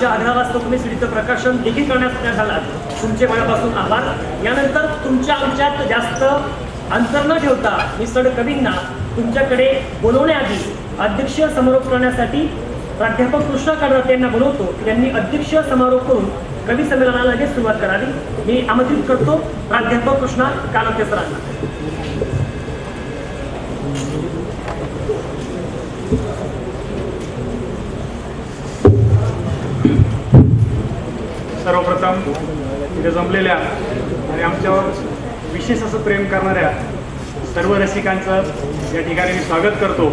आमच्या आग्रह वाजता तुम्ही सीडीचं प्रकाशन देखील करण्यास तयार झालात. तुमचे मनापासून आभार. यानंतर तुमच्या आमच्यात जास्त अंतर न ठेवता मी सड कवींना तुमच्याकडे बोलवण्याआधी अध्यक्ष समारोप करण्यासाठी प्राध्यापक कृष्णा काडराते यांना बोलवतो. त्यांनी अध्यक्ष समारोप करून कवी संमेलनाला लगेच सुरुवात करावी. मी आमंत्रित करतो. प्राध्यापक कृष्णा कानते सरांना. सर्वप्रथम इथे जमलेल्या आणि आमच्यावर विशेष असं प्रेम करणाऱ्या सर्व रसिकांचं या ठिकाणी मी स्वागत करतो.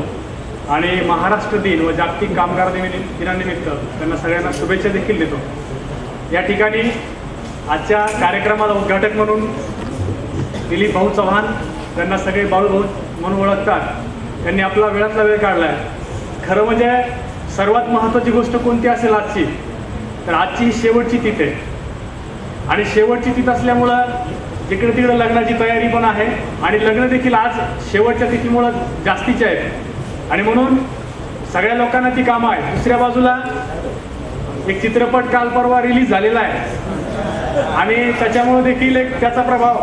आणि महाराष्ट्र दिन व जागतिक कामगार दिनी दिनानिमित्त त्यांना सगळ्यांना शुभेच्छा देखील देतो. या ठिकाणी आजच्या कार्यक्रमाला उद्घाटक म्हणून दिलीप भाऊ चव्हाण त्यांना सगळे भाऊ भाऊ म्हणून ओळखतात. त्यांनी आपला वेळातला वेळ काढला आहे खरं म्हणजे सर्वात महत्त्वाची गोष्ट कोणती असेल आजची? तर आजची ही शेवटची तिथे. आहे आणि शेवटची तिथ असल्यामुळं जिकडे तिकडे लग्नाची तयारी पण आहे आणि लग्न देखील आज शेवटच्या तिथीमुळं जास्तीचे आहेत. आणि म्हणून सगळ्या लोकांना ती कामं आहे दुसऱ्या बाजूला एक चित्रपट काल परवा रिलीज झालेला आहे. आणि त्याच्यामुळे देखील एक त्याचा प्रभाव.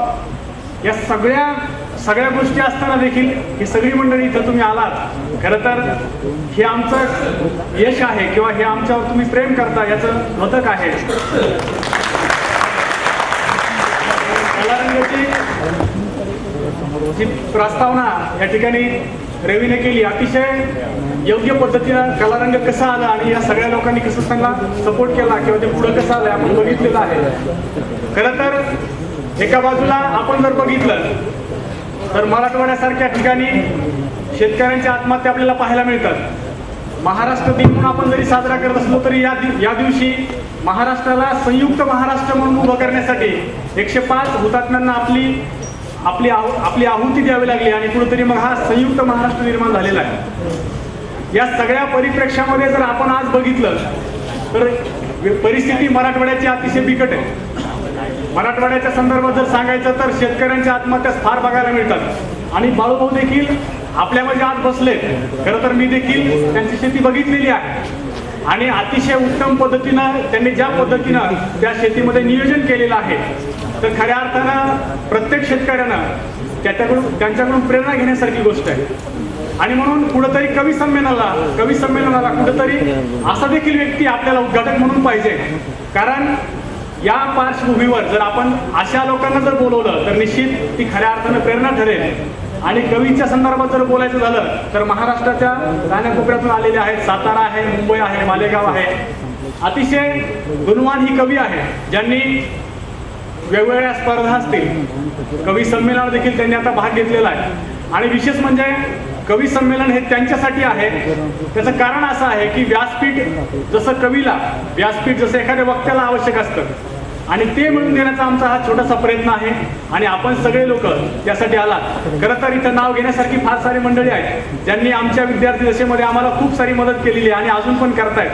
या सगळ्या सगळ्या गोष्टी असताना देखील ही सगळी मंडळी इथं तुम्ही आलात. खरं तर हे आमचं यश आहे किंवा हे आमच्यावर तुम्ही प्रेम करता याचं द्योतक आहे. कलारंगाची जी प्रस्तावना या ठिकाणी रवीने केली अतिशय योग्य पद्धतीनं कलारंग कसा आला आणि या सगळ्या लोकांनी कसं त्यांना सपोर्ट केला किंवा ते पुढं कसं आलं आपण बघितलेलं आहे. खरं तर एका बाजूला आपण जर बघितलं तर मराठवाड्यासारख्या ठिकाणी शेतकऱ्यांच्या आत्महत्या आपल्याला पाहायला मिळतात. महाराष्ट्र दिन म्हणून आपण जरी साजरा करत असलो तरी या दि या दिवशी महाराष्ट्राला संयुक्त महाराष्ट्र म्हणून उभं करण्यासाठी एकशे पाच हुतात्म्यांना आपली आपली आहु आपली आहुती द्यावी लागली आणि कुठेतरी मग हा संयुक्त महाराष्ट्र निर्माण झालेला आहे. या सगळ्या परिप्रेक्षामध्ये जर आपण आज बघितलं तर परिस्थिती मराठवाड्याची अतिशय बिकट आहे. मराठवाड्याच्या संदर्भात जर सांगायचं तर शेतकऱ्यांच्या आत्महत्यास फार बघायला मिळतात. आणि बाळूभाऊ देखील आपल्यामध्ये आज बसले खरं तर मी देखील त्यांची शेती बघितलेली आहे. आणि अतिशय उत्तम पद्धतीनं त्यांनी ज्या पद्धतीनं त्या शेतीमध्ये नियोजन केलेलं आहे तर खऱ्या अर्थानं प्रत्येक शेतकऱ्यानं त्याच्याकडून त्यांच्याकडून प्रेरणा घेण्यासारखी गोष्ट आहे. आणि म्हणून कुठंतरी कवी संमेलनाला कवी संमेलनाला कुठंतरी असा देखील व्यक्ती आपल्याला उद्घाटक म्हणून पाहिजे. कारण या पार्श्वभूमीवर जर आपण अशा लोकांना जर बोलवलं तर निश्चित ती खऱ्या अर्थानं प्रेरणा ठरेल. आणि कवीच्या संदर्भात जर बोलायचं झालं तर महाराष्ट्राच्या कानाकोपऱ्यातून आलेले आहेत सातारा आहे मुंबई आहे मालेगाव आहे. अतिशय गुणवान ही कवी आहे ज्यांनी वेगवेगळ्या स्पर्धा असतील. कवी संमेलन देखील त्यांनी आता भाग घेतलेला आहे. आणि विशेष म्हणजे कवी संमेलन हे त्यांच्यासाठी आहे. त्याचं कारण असं आहे की व्यासपीठ जसं कवीला व्यासपीठ जसं एखाद्या वक्त्याला आवश्यक असतं आणि ते मिळून देण्याचा आमचा हा छोटासा प्रयत्न आहे. आणि आपण सगळे लोक त्यासाठी आला खरं तर इथं नाव घेण्यासारखी फार सारी मंडळी आहेत ज्यांनी आमच्या विद्यार्थी दशेमध्ये आम्हाला खूप सारी मदत केलेली आहे आणि अजून पण करतायत.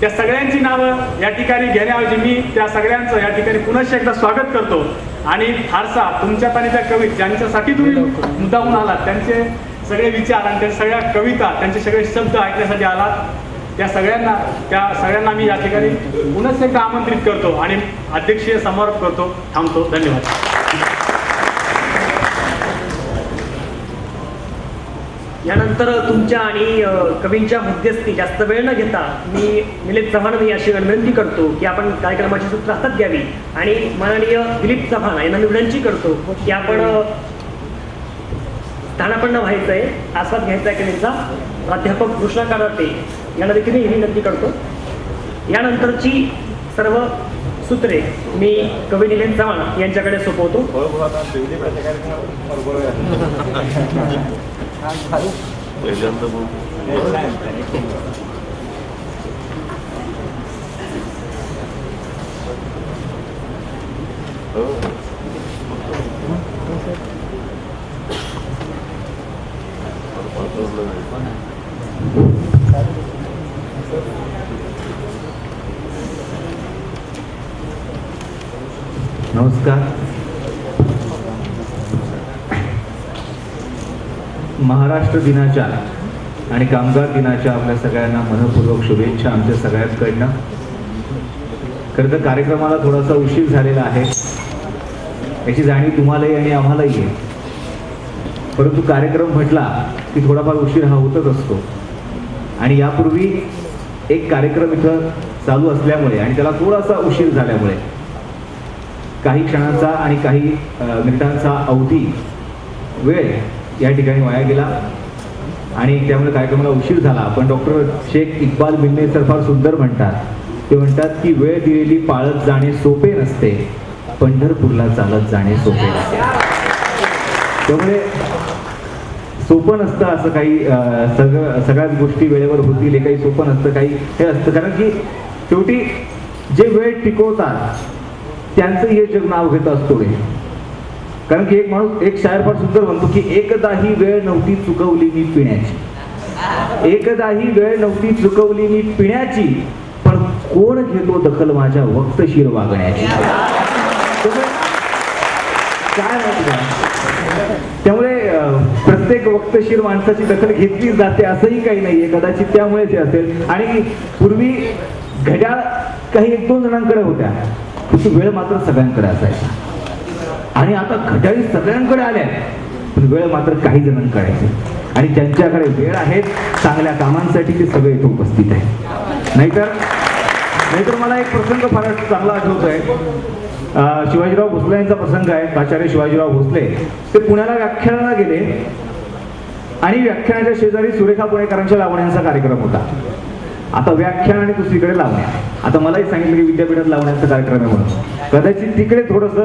त्या सगळ्यांची नावं या ठिकाणी घेण्याऐवजी मी त्या सगळ्यांचं या ठिकाणी पुनश्च एकदा स्वागत करतो. आणि फारसा तुमच्यात आणि त्या कवी ज्यांच्यासाठी तुम्ही मुद्दाहून आलात त्यांचे सगळे विचार आणि त्या सगळ्या कविता त्यांचे सगळे शब्द ऐकण्यासाठी आलात. त्या सगळ्यांना त्या सगळ्यांना मी या ठिकाणी पुनश्च एकदा आमंत्रित करतो आणि अध्यक्षीय समारोप करतो थांबतो. धन्यवाद. यानंतर तुमच्या आणि कवींच्या मध्यस्थी जास्त वेळ न घेता मी निलेप चव्हाण मी अशी विनंती करतो की आपण कार्यक्रमाची सूत्र हातात घ्यावी आणि माननीय दिलीप चव्हाण यांना मी विनंती करतो की आपण स्थानापन्न व्हायचं आहे आस्वाद घ्यायचा आहे त्यांचा प्राध्यापक कृष्णा काराटे या देखील ही विनंती करतो. यानंतरची सर्व सूत्रे मी कवी निलेन चव्हाण यांच्याकडे सोपवतो. नमस्कार. महाराष्ट्र दिनाच्या आणि कामगार दिनाच्या आपल्या सगळ्यांना मनपूर्वक शुभेच्छा आमच्या सगळ्यांकडनं. खरं तर कार्यक्रमाला थोडासा उशीर झालेला आहे. याची जाणीव तुम्हालाही आणि आम्हालाही आहे. परंतु कार्यक्रम म्हटला की थोडाफार उशीर हा होतच असतो. आणि यापूर्वी एक कार्यक्रम इथं चालू असल्यामुळे आणि त्याला थोडासा उशीर झाल्यामुळे काही क्षणांचा आणि काही मिनिटांचा अवधी वेळ या ठिकाणी वाया गेला. आणि त्यामुळे कार्यक्रमाला उशीर झाला. पण डॉक्टर शेख इक्बाल बिन्ने सर फार सुंदर म्हणतात. ते म्हणतात की वेळ दिलेली पाळत जाणे सोपे नसते. पंढरपूरला चालत जाणे सोपे नसते. त्यामुळे सोपं नसतं असं काही सगळं सगळ्याच गोष्टी वेळेवर होतील हे काही सोपं नसतं काही हे असतं. कारण की शेवटी जे वेळ टिकवतात त्यांचं हे जग नाव घेत असतो कारण की एक माणूस एक शायर फार सुंदर म्हणतो की एकदाही वेळ नव्हती चुकवली मी पिण्याची. एकदाही वेळ नव्हती चुकवली मी पिण्याची पण कोण घेतो दखल माझ्या वक्तशीर वागण्याची? काय माहिती त्यामुळे प्रत्येक वक्तशीर माणसाची दखल घेतली जाते असंही काही नाहीये कदाचित त्यामुळे ते असेल. आणि पूर्वी घड्याळ काही एक दोन जणांकडे होत्या. परंतु वेळ मात्र सगळ्यांकडे असायचा. आणि आता खटाळी सगळ्यांकडे आल्या पण वेळ मात्र काही जणांकडे आहे. आणि त्यांच्याकडे वेळ आहे चांगल्या कामांसाठी ते सगळे इथे उपस्थित आहे नाहीतर नाहीतर मला एक प्रसंग फार चांगला आठवतो आहे शिवाजीराव भोसले यांचा प्रसंग आहे प्राचार्य शिवाजीराव भोसले. ते पुण्याला व्याख्यानाला गेले. आणि व्याख्यानाच्या शेजारी सुरेखा पुणेकरांच्या लावण्यांचा कार्यक्रम होता. आता व्याख्यान आणि दुसरीकडे लावण्या आता मलाही सांगितलं की विद्यापीठात लावण्याचा कार्यक्रम आहे म्हणून. कदाचित तिकडे थोडस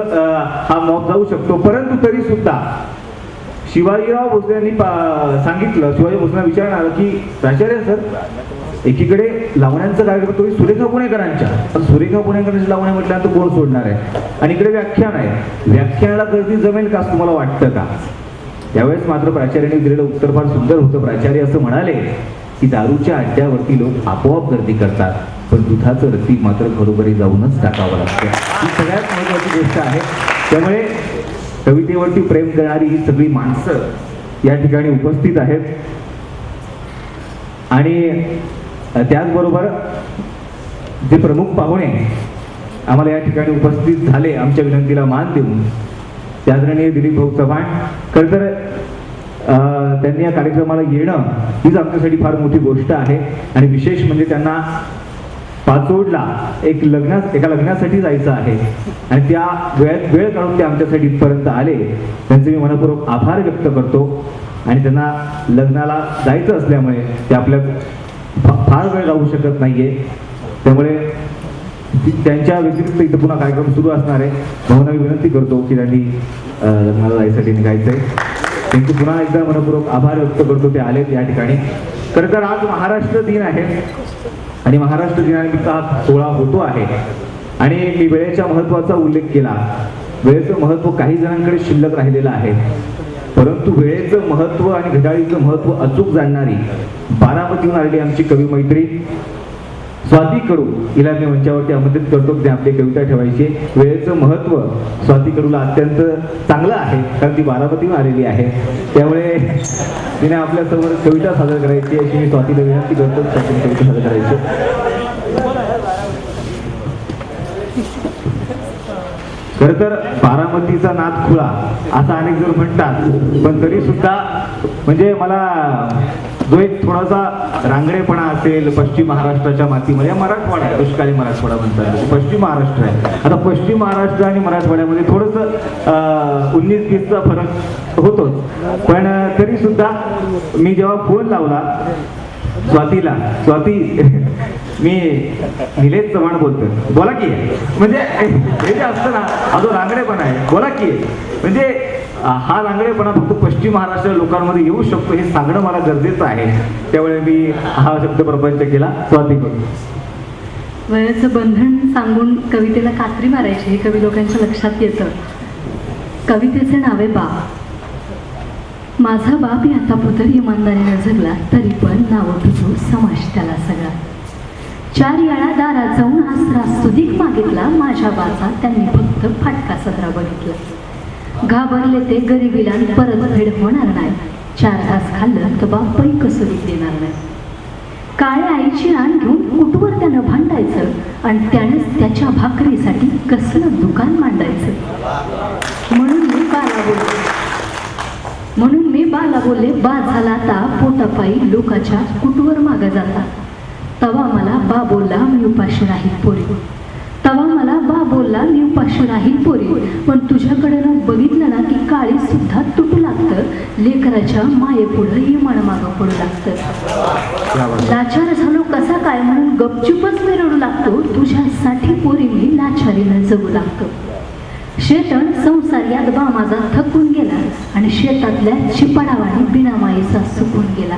हा मॉप जाऊ शकतो. परंतु तरी सुद्धा शिवाजीराव भोसले यांनी पा- सांगितलं शिवाजी भोसलेंना विचारणार की प्राचार्य सर एकीकडे लावण्यांचा कार्यक्रम तुम्ही सुरेखा पुणेकरांच्या पण सुरेखा पुणेकरांच्या लावण्या म्हटल्यानंतर कोण सोडणार आहे? आणि इकडे व्याख्यान आहे. व्याख्यानाला गर्दी जमेल का असं तुम्हाला वाटतं का? त्यावेळेस मात्र प्राचार्याने दिलेलं उत्तर फार सुंदर होतं. प्राचार्य असं म्हणाले की दारूच्या अड्ड्यावरती लोक आपोआप गर्दी करतात. पण दुधाचं रती मात्र घरोघरी जाऊनच टाकावं लागतं. ही सगळ्यात महत्वाची गोष्ट आहे. त्यामुळे कवितेवरती प्रेम करणारी ही सगळी माणसं या ठिकाणी उपस्थित आहेत. आणि त्याचबरोबर जे प्रमुख पाहुणे आम्हाला या ठिकाणी उपस्थित झाले आमच्या विनंतीला मान देऊन त्याचप्रमाणे दिलीप भाऊ चव्हाण. खरं तर त्यांनी या कार्यक्रमाला येणं हीच आमच्यासाठी फार मोठी गोष्ट आहे. आणि विशेष म्हणजे त्यांना पाचोडला एक लग्ना एका लग्नासाठी जायचं आहे. आणि त्या वेळेत वेळ काढून ते आमच्यासाठी इथपर्यंत आले. त्यांचे मी मनपूर्वक आभार व्यक्त करतो. आणि त्यांना लग्नाला जायचं असल्यामुळे ते आपल्या फार वेळ राहू शकत नाहीये. त्यामुळे त्यांच्या व्यतिरिक्त इथं पुन्हा कार्यक्रम सुरू असणार आहे. भाऊंना मी विनंती करतो की त्यांनी लग्नाला जायसाठी निघायचंय. त्यांचे पुन्हा एकदा मनपूर्वक आभार व्यक्त करतो ते आलेत या ठिकाणी. खरं तर आज महाराष्ट्र दिन आहे आणि महाराष्ट्र दिनानिमित्त हा सोहळा होतो आहे. आणि मी वेळेच्या महत्त्वाचा उल्लेख केला. वेळेचं महत्त्व काही जणांकडे शिल्लक राहिलेलं आहे. परंतु वेळेचं महत्त्व आणि घड्याळीचं महत्त्व अचूक जाणणारी बारामतीहून आलेली आमची कवी मैत्री स्वाती कडू हिला मी मंचावरती आमंत्रित करतो. ते आपली कविता ठेवायची वेळेचं महत्त्व स्वाती कडूला अत्यंत चांगलं आहे. कारण ती बारामतीहून आलेली आहे. त्यामुळे तिने आपल्यासमोर कविता सादर करायची अशी मी स्वातीला विनंती करतो. कविता सादर करायची खर तर बारामतीचा नाद खुळा असं अनेक जण म्हणतात. पण तरी सुद्धा म्हणजे मला जो एक थोडासा रांगडेपणा असेल पश्चिम महाराष्ट्राच्या मातीमध्ये मराठवाडा आहे दुष्काळी मराठवाडा म्हणतात पश्चिम महाराष्ट्र आहे. आता पश्चिम महाराष्ट्र आणि मराठवाड्यामध्ये थोडंसं उन्नीस वीसचा फरक होतोच. पण तरी सुद्धा मी जेव्हा फोन लावला स्वातीला स्वाती मी निलेश चव्हाण बोलतोय. बोला की. म्हणजे हे जे असतं ना हा जो रांगडेपणा आहे बोला की. म्हणजे हा रांगडेपणा फक्त पश्चिम महाराष्ट्र लोकांमध्ये येऊ शकतो हे सांगणं मला गरजेचं आहे. त्यामुळे मी हा शब्द प्रपंच केला स्वाती करून वयाचं बंधन सांगून कवितेला कात्री मारायची हे कवी लोकांच्या लक्षात येतं. कवितेचे नावे बाप माझा बाप आता पुतर इमानदारीनं जगला तरी पण नावं तुझो समाज त्याला सगळा. चार याळा दारात जाऊन आसरा स्तुतिक मागितला माझ्या बाचा त्यांनी फक्त फाटका सदरा बघितला. घाबरले ते गरिबीला परत भेड होणार नाही. चार तास खाल्लं तर बापही कसं देणार नाही. काळ्या आईची आण घेऊन कुठवर त्यानं भांडायचं? आणि त्यानेच त्याच्या भाकरीसाठी कसलं दुकान मांडायचं? म्हणून मी बाला बोलले. म्हणून मी बाला बोलले बा झाला आता पोटापायी लोकाच्या कुटवर मागं जाता? तवा मला बा बोलला मी उपाशी नाही पोरी. तवा मला बा बोलला मी उपाशी राहील पोरी. पण तुझ्याकडे बघितलं ना की काळी सुद्धा तुटू लागतं. लेकराच्या मायेपुढं इमान मागं पडू लागतं. लाचार झालो कसा काय म्हणून गपचूपच मी रडू लागतो? तुझ्यासाठी पोरी मी लाचारीनं जगू लागतो. शेतण संसार यात बा माझा थकून गेला आणि शेतातल्या चिपाडावाने बिनामाईचा सुकून गेला.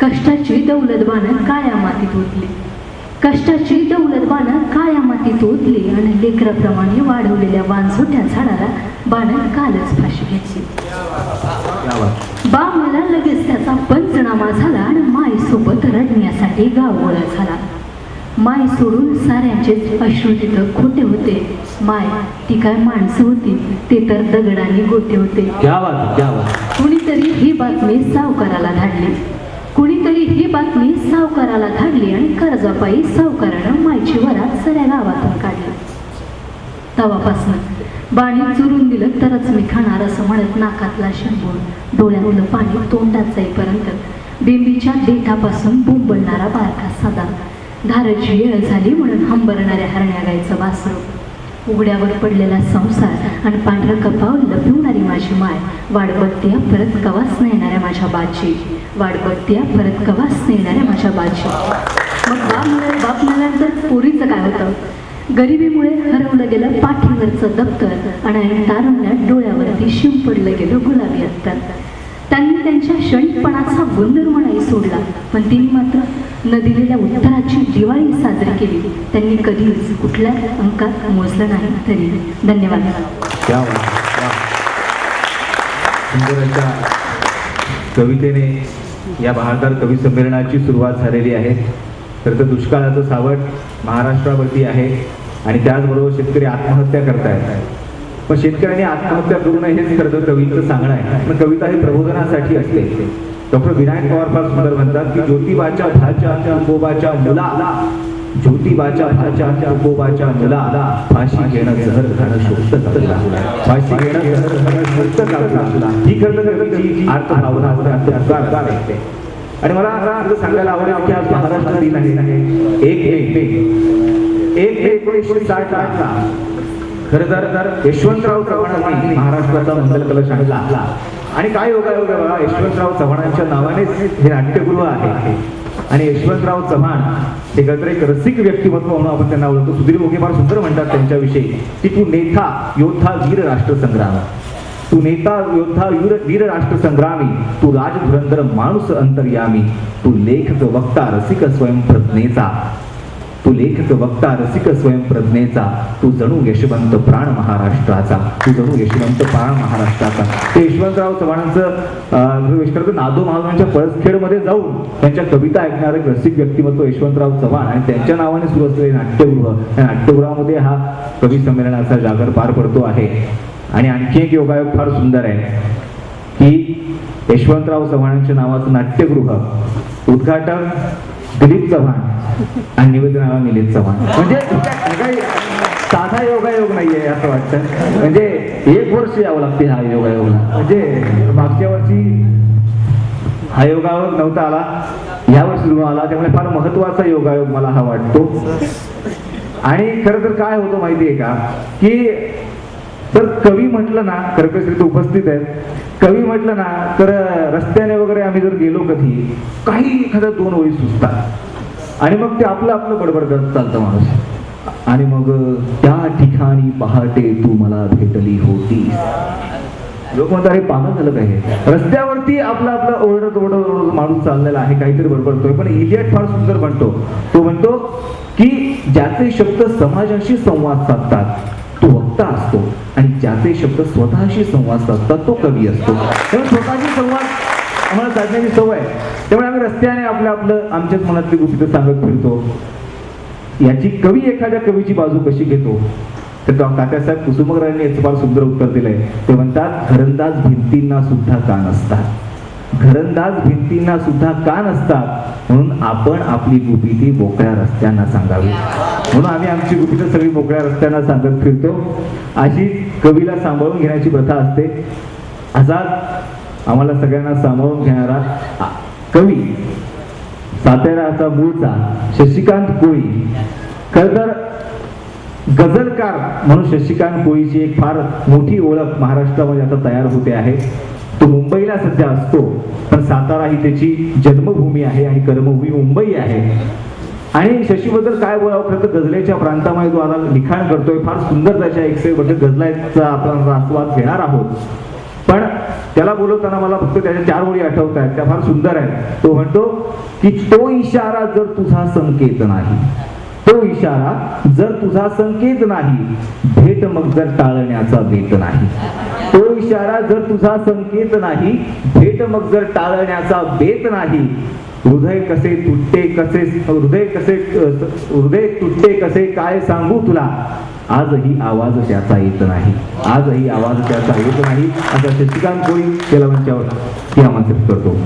कष्टाची दौलत बाणं काळ्या मातीत ओतली. कष्टाची दौलत बाणं काळ्या मातीत ओतली आणि लेकराप्रमाणे वाढवलेल्या वांझोट्या झाडाला बाणं कालच फाशी बात. बा मला लगेच त्याचा पंचनामा झाला आणि माईसोबत रडण्यासाठी गाव गोळा झाला. माय सोडून साऱ्यांचेच अश्रू तिथं खोटे होते. माय ती काय माणसं होती? ते तर दगडाने गोटे होते. क्या बात क्या बात कुणीतरी ही बातमी सावकाराला धाडली. कुणीतरी ही बातमी सावकाराला धाडली आणि कर्जापायी सावकारानं मायची वरात सऱ्या गावातून काढली. तवापासनं बाणी चुरून दिलं तरच मी खाणार असं म्हणत नाकातला शिंपून डोळ्यातलं पाणी तोंडात जाईपर्यंत बेंबीच्या देठापासून बुंबलणारा बारका सदा. धाराची वेळ झाली म्हणून हंबरणाऱ्या हरण्या गायचं वासरू. उघड्यावर पडलेला संसार आणि पांढरा कपाव लपवणारी माझी माय. वाट परत कवास नेणाऱ्या माझ्या बाची वाट परत कवास नेणाऱ्या माझ्या बाची मग बाप म्हणाल बाप म्हणाल्यानंतर पोरीचं काय होतं? गरिबीमुळे हरवलं गेलं पाठीवरचं दप्तर आणि तारुण्यात डोळ्यावरती शिंपडलं गेलं गुलाबी अत्तर. त्यांनी त्यांच्या क्षणिकपणाचा गुणधर्मणाही सोडला. पण तिने मात्र न दिलेल्या उत्तराची दिवाळी साजरी केली. त्यांनी कधीच कुठल्या अंकात मोजलं नाही तरी. धन्यवाद. कवितेने या बहारदार कवी संमेलनाची सुरुवात झालेली आहे. तर तर दुष्काळाचं सावट महाराष्ट्रावरती आहे आणि त्याचबरोबर शेतकरी आत्महत्या करतायत. पण शेतकऱ्यांनी आत्महत्या करू नये हेच खरं तर कवीचं सांगणं आहे. पण कविता ही प्रबोधनासाठी असते. डॉक्टर विनायक पवार फार सुंदर म्हणतात की ज्योतिबाच्या भाच्या तुकोबाच्या मुला. ज्योतिबाच्या भाच्या तुकोबाच्या मुला. फाशी घेणं जहर खाणं शोधत फाशी घेणं जहर खाणं शोधत ही खरं तर कवीची अर्थ भावना असते अंतर्गात असते आणि मला असं सांगायला आवडेल की आज महाराष्ट्र दिन आहे. एक एक एक एक एकोणीसशे साठ ला खरं तर यशवंतराव चव्हाणांनी महाराष्ट्राचा मंगल कलश आणला आणि काय योगा योगा बघा यशवंतराव चव्हाणांच्या नावानेच हे नाट्यगृह आहे. आणि यशवंतराव चव्हाण हे खरं एक रसिक व्यक्तिमत्व म्हणून आपण त्यांना ओळखतो. सुधीर मोगे फार सुंदर म्हणतात त्यांच्याविषयी की तू नेता योद्धा वीर राष्ट्रसंग्राम. तू नेता योद्धा वीर वीर राष्ट्रसंग्रामी. तू राजधुरंधर माणूस अंतर्यामी. तू लेखक वक्ता रसिक स्वयंप्रज्ञेचा. तू लेखक वक्ता रसिक स्वयंप्रज्ञेचा तू जणू यशवंत प्राण महाराष्ट्राचा तू जणू यशवंत प्राण महाराष्ट्राचा. ते यशवंतराव चव्हाणांचं अं, नादो महाराजांच्या पळसखेडमध्ये जाऊन त्यांच्या कविता ऐकणारे रसिक व्यक्तिमत्व यशवंतराव चव्हाण आणि त्यांच्या नावाने सुरू असलेले नाट्यगृह या नाट्यगृहामध्ये हा कवी संमेलनाचा जागर पार पडतो आहे. आणि आणखी एक योगायोग फार सुंदर आहे की यशवंतराव चव्हाणांच्या नावाचं नाट्यगृह उद्घाटन दिलीप चव्हाण आणि निवेदनाला निलीप चव्हाण. म्हणजे काही साधा योगायोग नाहीये असं वाटतं. म्हणजे एक वर्ष यावं लागते हा योगायोगला. म्हणजे मागच्या वर्षी हा योगायोग नव्हता आला. या वर्षी सुरू आला त्यामुळे फार महत्त्वाचा योगायोग मला हा वाटतो. आणि खरं तर काय होतं माहितीये का? की तर कवी म्हटलं ना कर्कश तू उपस्थित आहेत. कवी म्हटलं ना तर रस्त्याने वगैरे आम्ही जर गेलो कधी काही एखाद्या दोन ओळी सुचतात. आणि मग ते आपलं आपलं बडबड करत चालतं माणूस. आणि मग त्या ठिकाणी पहाटे तू मला भेटली होती लोक म्हणतात अरे पागल झालं काय रस्त्यावरती आपलं आपलं ओरडत ओरडत ओरडत माणूस चाललेला आहे काहीतरी बडबडतोय पण इलियट फार सुंदर म्हणतो तो म्हणतो की ज्याचे शब्द समाजाशी संवाद साधतात वक्ता असतो. आणि ज्याचे शब्द स्वतःशी संवाद साधतात तो कवी असतो. त्यामुळे स्वतःशी संवाद आम्हाला साधण्याची सवय आहे. त्यामुळे आम्ही रस्त्याने आपलं आपलं आमच्याच मनातली गोष्टी सांगत फिरतो. याची कवी एखाद्या कवीची बाजू कशी घेतो? तर डॉ- तात्यासाहेब कुसुमग्रांनी याचं फार सुंदर उत्तर दिलंय. ते म्हणतात घरंदाज भिंतींना सुद्धा कान असतात घरंदाज भिंतींना सुद्धा का नसतात? म्हणून आपण आपली गुपिती मोकळ्या रस्त्यांना सांगावी. म्हणून आम्ही आमची गुपितं सगळी मोकळ्या रस्त्यांना सांगत फिरतो. अशी कवीला सांभाळून घेण्याची प्रथा असते. असाच आम्हाला सगळ्यांना सांभाळून घेणारा कवी साताऱ्याचा मूळचा शशिकांत कोळी. खरं तर गझलकार म्हणून शशिकांत कोळीची एक फार मोठी ओळख महाराष्ट्रामध्ये आता तयार होते आहे. तो मुंबईला सध्या असतो पण सातारा ही त्याची जन्मभूमी आहे आणि कर्मभूमी मुंबई आहे. आणि शशीबद्दल काय बोलावं? खरं तर गझलेच्या प्रांतामध्ये तो आता लिखाण करतोय फार सुंदर त्याच्या एक्सेबद्दल गझलाचा आपण आस्वाद घेणार आहोत. पण त्याला बोलवताना मला फक्त त्याच्या चार ओळी आठवत आहेत त्या फार सुंदर आहेत. तो म्हणतो की तो इशारा जर तुझा संकेत नाही तो इशारा जर तुझा संकेत नाही भेट मग जर टाळण्याचा बेत नाही. तो इशारा जर तुझा संकेत नाही भेट मग जर टाळण्याचा बेत नाही हृदय कसे तुटते कसे हृदय कसे हृदय तुटते कसे काय सांगू तुला? आजही आवाज त्याचा येत नाही. आजही आवाज त्याचा येत नाही. असा शशिकांत कोळी त्याला मंचावर ती आमंत्रित करतो.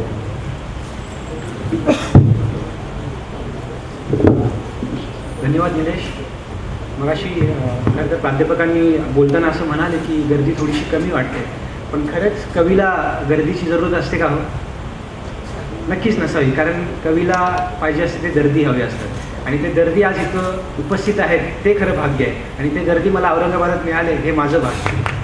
धन्यवाद निलेश. मगाशी खरं तर प्राध्यापकांनी बोलताना असं म्हणाले की गर्दी थोडीशी कमी वाटते. पण खरंच कवीला गर्दीची जरूरत असते का हो? नक्कीच नसावी कारण कवीला पाहिजे असते ते दर्दी हवे असतात. आणि ते दर्दी आज इथं उपस्थित आहेत ते खरं भाग्य आहे. आणि ते दर्दी मला औरंगाबादात मिळाले हे माझं भाग्य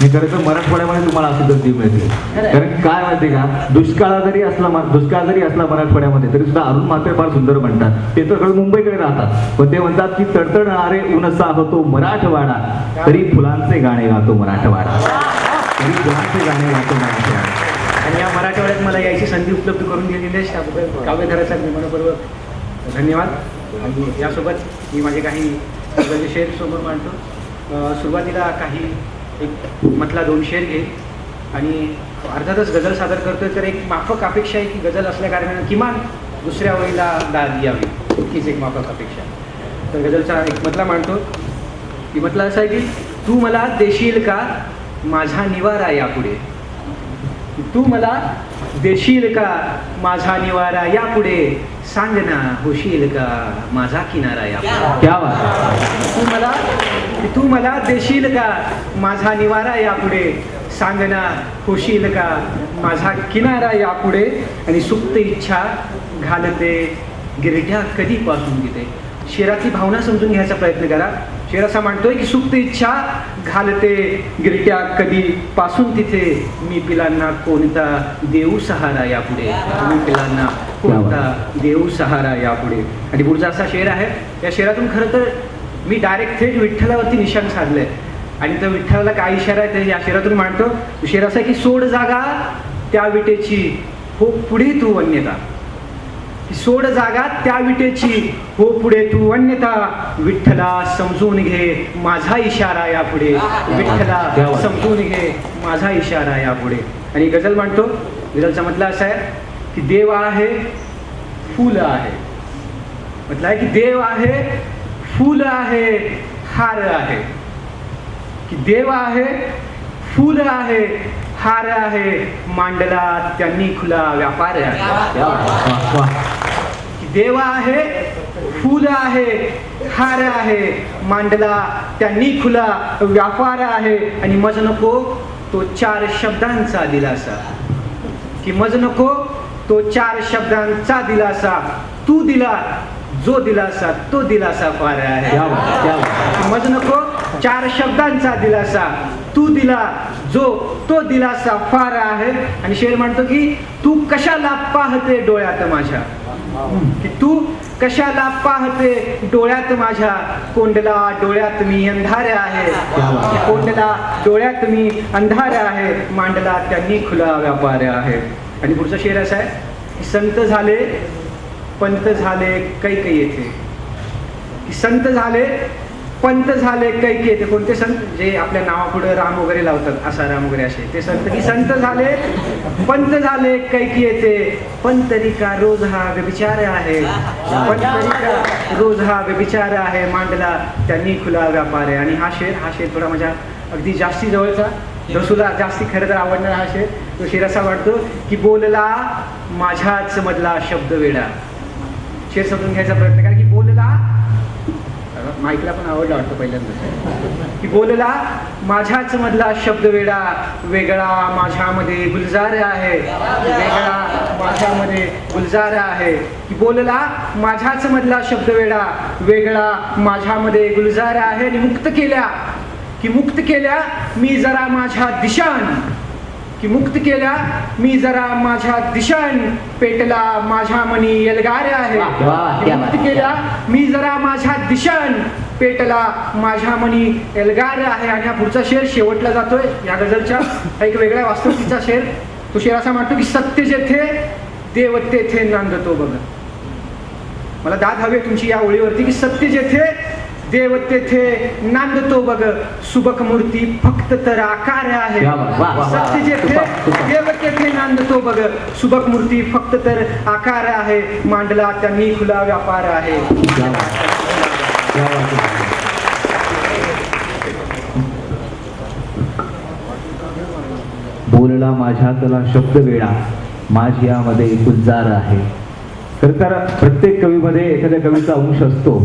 मी खरं तर मराठवाड्यामध्ये तुम्हाला अशी गर्दी मिळते. कारण काय माहिती का? दुष्काळ जरी असला दुष्काळ जरी असला मराठवाड्यामध्ये तरी सुद्धा अरुण मात्रे फार सुंदर म्हणतात. ते तर खरं मुंबईकडे राहतात. पण ते म्हणतात की तडतडणारे उनसा होतो मराठवाडा. तरी फुलांचे गाणे गातो मराठवाडा. तरी फुलांचे गाणे गातो मराठवाडा. आणि या मराठवाड्यात मला यायची संधी उपलब्ध करून दिलेली आहे. त्याबद्दल काव्यधाराचा मी मनपूर्वक धन्यवाद. आणि यासोबत मी माझे काही शेर समोर मांडतो. सुरुवातीला काही एक मधला दोन शेर घेईन आणि अर्थातच गझल सादर करतोय तर एक माफक अपेक्षा आहे की गझल असल्या कारणानं किमान दुसऱ्या वळीला दाद यावी. हीच एक माफक अपेक्षा तर गझलचा एक मतला मांडतो. की मतला असा आहे की तू मला देशील का? माझा निवारा यापुढे. तू मला देशील का माझा निवारा? यापुढे सांग ना होशील का माझा किनारा यापुढे? क्या. तू मला तू मला देशील का माझा निवारा यापुढे? सांग ना होशील का माझा किनारा यापुढे? आणि सुप्त इच्छा घालते गिरट्या कधीपासून तिथे शेराची भावना समजून घ्यायचा प्रयत्न करा. शेर असा मांडतोय की सुप्त इच्छा घालते गिरट्या. कधी पासून तिथे मी पिलांना कोणता देऊ सहारा यापुढे? मी पिलांना कोणता देऊ सहारा यापुढे? आणि पुढचा असा शेर आहे. या शेरातून खरं तर मी डायरेक्ट थेट विठ्ठलावरती निशाण साधलंय. आणि त्या विठ्ठलाला काय इशारा आहे ते या शेरातून मांडतो. शेर असा आहे की सोड जागा त्या विटेची. हो पुढे तू अन्यता सोड जागा त्या विटेची. हो पुढे तू अन्यथा विठ्ठला समजून घे माझा इशारा यापुढे. विठ्ठला समजून घे माझा इशारा यापुढे. आणि गझल मांडतो. गझलचा म्हटलं असा आहे की देव आहे फुलं आहे. म्हटलं आहे की देव आहे फुल आहे हार आहे. की देव आहे फुल आहे हार आहे मांडला त्यांनी खुला व्यापार आहे. देव आहे फुल आहे हार आहे मांडला त्यांनी खुला व्यापार आहे. आणि मज नको तो चार शब्दांचा दिलासा. की मज नको तो चार शब्दांचा दिलासा. तू दिला जो दिलासा तो दिलासा फार आहे. मज नको चार शब्दांचा दिलासा. तू दिला जो तो दिलासा फार आहे. आणि शेर म्हणतो की तू कशाला पाहते डोळ्यात माझ्या? की तू कशाला पाहते डोळ्यात माझ्या कोंडला डोळ्यात मी अंधारे आहे. कोंडला डोळ्यात मी अंधारे आहे. मांडला त्यांनी खुला व्यापार आहे. आणि पुढचा शेर असा आहे संत झाले पंत झाले कैक येथे. की संत झाले पंत झाले कैक येते कोणते संत? जे आपल्या नावापुढे राम वगैरे लावतात असा राम वगैरे असे. ते संत की संत झाले? पंत झाले कैकी येते. पंतरिका रोज हा व्यभिचार आहे. पंतरिका रोज हा व्यभिचार आहे. मांडला त्यांनी खुला व्यापार आहे. आणि हा शेर हा शेर थोडा माझ्या अगदी जास्ती जवळचा. रसूला जास्ती खरं तर आवडणारा हा शेर. तो शेर असा वाटतो की बोलला माझ्याच मधला शब्द वेडा. शेर समजून घ्यायचा प्रयत्न करा की बोल माईकला पण आवडला वाटतं पहिल्यांदा. की बोलला माझ्याच मधला शब्द वेडा वेगळा माझ्यामध्ये गुलजार आहे. वेगळा माझ्यामध्ये गुलजार आहे. की बोलला माझ्याच मधला शब्द वेडा वेगळा माझ्यामध्ये गुलजार आहे. आणि मुक्त केल्या. की मुक्त केल्या मी जरा माझ्या दिशान की मुक्त केल्या मी जरा माझ्या दिशान पेटला माझ्या मनी एलगारे आहे. मुक्त केल्या मी जरा माझ्या दिशान पेटला माझ्या मनी एल्गार आहे. आणि हा पुढचा शेर शेवटला जातोय या गझलच्या. एक वेगळ्या वास्तविकतेचा शेर. तो शेर असा म्हणतो की सत्य जेथे देव तेथे नांदतो बघ. मला दाद हवे तुमची या ओळीवरती की सत्य जेथे देव तेथे नांदतो बघ सुबक मूर्ती फक्त तर आकार आहे. सत्य जेथे. देव तेथे नांदतो बघ सुबक मूर्ती फक्त तर आकार आहे मांडला त्यांनी खुला व्यापार आहे. बोलला माझ्यातला शब्द वेळा माझ्यामध्ये गुलजार आहे खर तर प्रत्येक कवीमध्ये एखाद्या कवीचा अंश असतो